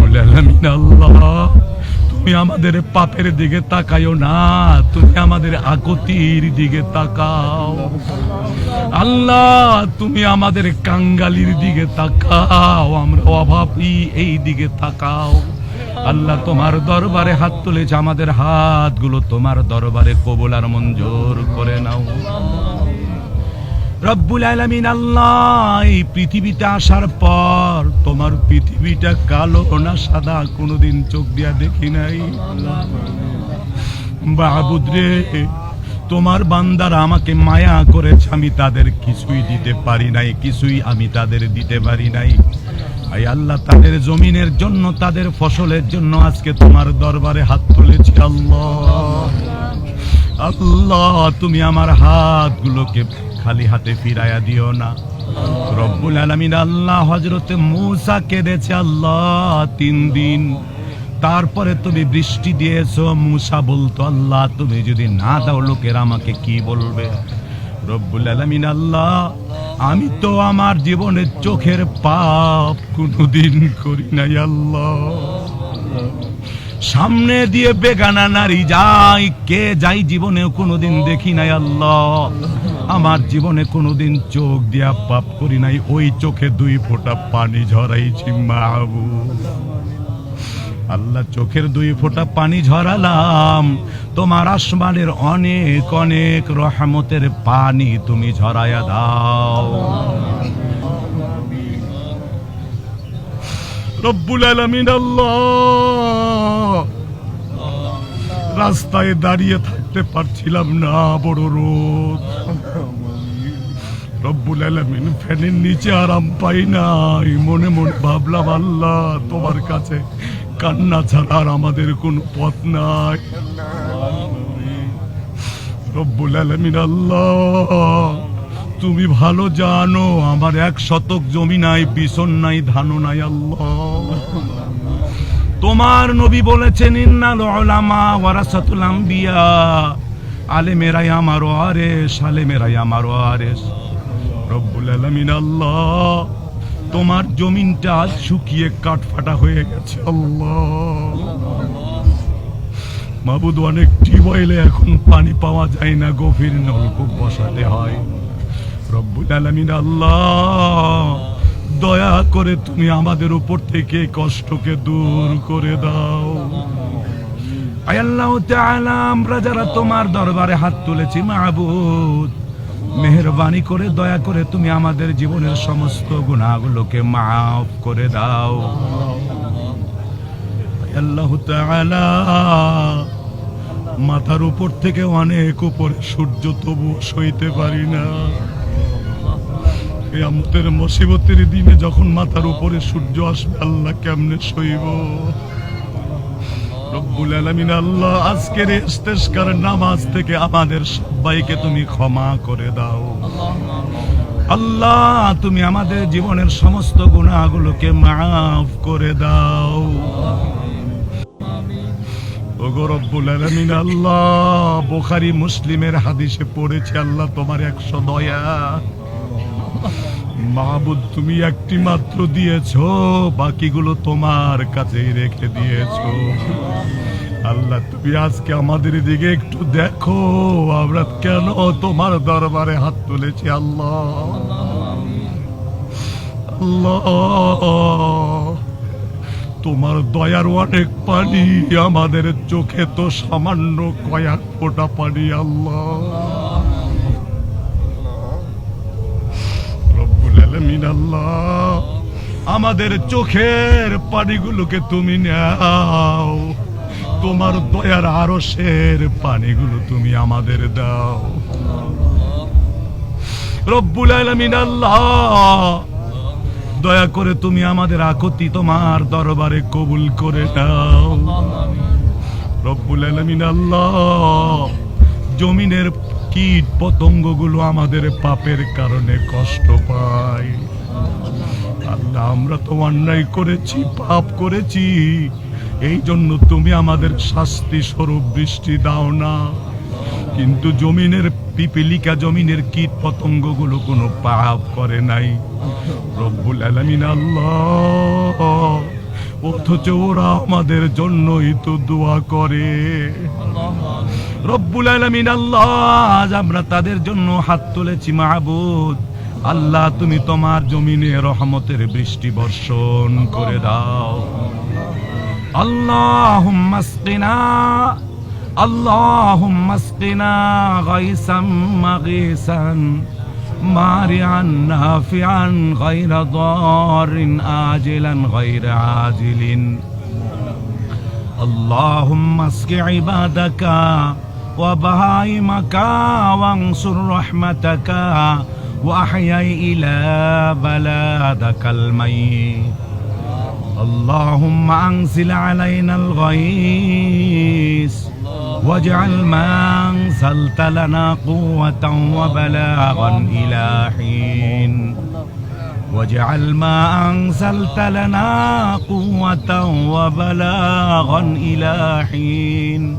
রব্বুল আল্লাহ, তুমি আমাদের পাপের দিকে তাকায়ও না, তুমি আমাদের আকতির দিকে তাকাও। আল্লাহ, তুমি আমাদের কাঙ্গালির দিকে তাকাও, আমরা এই দিকে তাকাও। আল্লাহ, তোমার দরবারে হাত তুলেছে, আমাদের হাতগুলো তোমার দরবারে কবুল আর মঞ্জুর করে নাও। রব্বুল আলামিন আল্লাহ, এই পৃথিবীতে আসার পর তোমার পৃথিবীটা কালো না সাদা, কোনোদিন চোখ দিয়া দেখি নাই। বাবুদ রে, তোমার বান্দারা আমাকে মায়া করেছে, আমি তাদের কিছুই দিতে পারি নাই, কিছুই আমি তাদের দিতে পারি নাই। আই আল্লাহ, তাদের জমিনের জন্য, তাদের ফসলের জন্য আজকে তোমার দরবারে হাত তুলেছি, আল্লাহ। আল্লাহ, তুমি আমার হাতগুলোকে খালি হাতে ফিরাইয়া দিও না। রব্বুল আলামিন আল্লাহ হজরতে মূসা কেঁদেছে আল্লাহ তিন দিন। তারপরে তুমি বৃষ্টি দিয়েছ, মূসা বলতো, আল্লাহ, তুমি যদি না দাও, লোকের আমাকে কি বলবে? রব্বুল আলামিন আল্লাহ, আমি তো আমার জীবনের চোখের পাপ কোনোদিন করি নাই, আল্লাহ। সামনে দিয়ে বেগানা নারী যাই কে যাই জীবনে কোনোদিন দেখি নাই আল্লাহ। আমার জীবনে কোনোদিন চোখ দিয়া পাপ করি নাই। ওই চোখে দুই ফোঁটা পানি ঝরাইছি মাহবু আল্লাহ, চোখের দুই ফোঁটা পানি ঝরালাম। তোমার আসমানের অনেক অনেক রহমতের পানি তুমি ঝরাইয়া দাও। রব্বুল আলামিন, আল্লাহ। রাস্তায় দাঁড়িয়ে থাকতে পারছিলাম না, বড় রোদ। রব্বুল আলামিন, ফ্যানের নিচে আরাম পাই নাই। মনে মনে ভাবলাম, আল্লাহ, তোমার কাছে কান্না ছাড়া আর আমাদের কোনো পথ নাই। রব্বুল আলামিন, আল্লাহ। তুমি ভালো জানো, আমার এক শতক জমি নাই বিছন নাই, ধানও নাই, আল্লাহ। তোমার নবী বলেছেন, ইন্নাল উলামা ওয়ারাসাতুল আম্বিয়া। আলেমেরাই আমার ওয়ারেস আলেমেরাই আমার ওয়ারেস রব্বুল আলামিন, আল্লাহ। তোমার জমিনটা আজ শুকিয়ে কাঠফাটা হয়ে গেছে, আল্লাহ। মাবুদ অনেক টিউবওয়েলে এখন পানি পাওয়া যায় না, গভীর নলকূপ বসাতে হয়। আল্লাহ, দয়া করে তুমি আমাদের উপর থেকে কষ্টকে দূর করে দাও। আল্লাহ আমরা যারা তোমার দরবারে হাত তুলেছি, মাহবুদ, মেহরবানি করে, দয়া করে তুমি আমাদের জীবনের সমস্ত গুণাগুলোকে মাফ করে দাও। আল্লাহ মাথার উপর থেকে অনেক উপরে সূর্য তবু সইতে পারি না। আমাদের মুসিবতের দিনে যখন মাথার উপরে সূর্য আসবে, আল্লাহ কেমনে সইব? রব্বুল আলামিন, আল্লাহ আজকের ইস্তেস্কার নামাজ থেকে আমাদের সবাইকে তুমি ক্ষমা করে দাও। আল্লাহ, তুমি আমাদের জীবনের সমস্ত গুনাহগুলোকে মাফ করে দাও। আল্লাহ, বুখারী মুসলিমের হাদিসে পড়েছে, আল্লাহ তোমার একশো দয়া। মাহবুদ তুমি একটি মাত্র দিয়েছ, বাকিগুলো তোমার কাছেই রেখে দিয়েছ। আল্লাহ, তুমি আজকে আমাদের দিকে একটু দেখো, আমরা কেন তোমার দরবারে হাত তুলেছি, আল্লাহ। আল্লাহ। তোমার দয়ার অনেক পানি আমাদের চোখে তো সামান্য কয়েক ফোঁটা পানি, আল্লাহ। আমাদের চোখের পানিগুলোকে তুমি নাও। তোমার দয়ার আরশের পানিগুলো তুমি আমাদের দাও। রব্বুল আলামিন আল্লাহ, দয়া করে তুমি আমাদের আকতি তোমার দরবারে কবুল করে নাও। রব্বুল আলামিন আল্লাহ, জমিনের কীট পতঙ্গগুলো আমাদের পাপের কারণে কষ্ট পায়। আল্লাহ, আমরা তো অন্যায় করেছি, পাপ করেছি। এই জন্য তুমি আমাদের শাস্তি স্বরূপ বৃষ্টি দাও না। কিন্তু জমিনের পিপিলিকা জমিনের কীট পতঙ্গগুলো কোনো পাপ করে নাই। রব্বুল আলামিন আল্লাহ, অথচ ওরা আমাদের জন্যই তো দোয়া করে। রব্বুল আলামিন আল্লাহ আজ আমরা তাদের জন্য হাত তুলেছি মাহবুদ আল্লাহ তুমি তোমার জমিনে রহমতের বৃষ্টি বর্ষণ করে দাও اللهم اسقنا اللهم اسقنا غيثا مغيثا مارعا نافعا غير ضار آجلا غير عاجل اللهم اسق عبادك وبهائمك وانصر رحمتك واحيي إلى بلادك الميت. اللهم أنزل علينا الغيث واجعل ما أنزلت لنا قوة وبلاغا إلى حين. واجعل ما أنزلت لنا قوة وبلاغا إلى حين.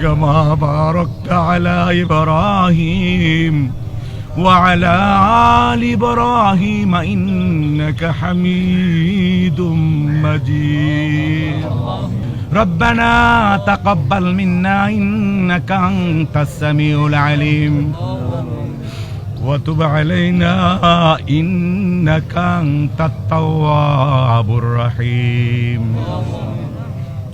كما باركت على إبراهيم وعلى آل إبراهيم إنك حميد مجيد ربنا تقبل منا إنك أنت السميع العليم وتب علينا إنك أنت التواب الرحيم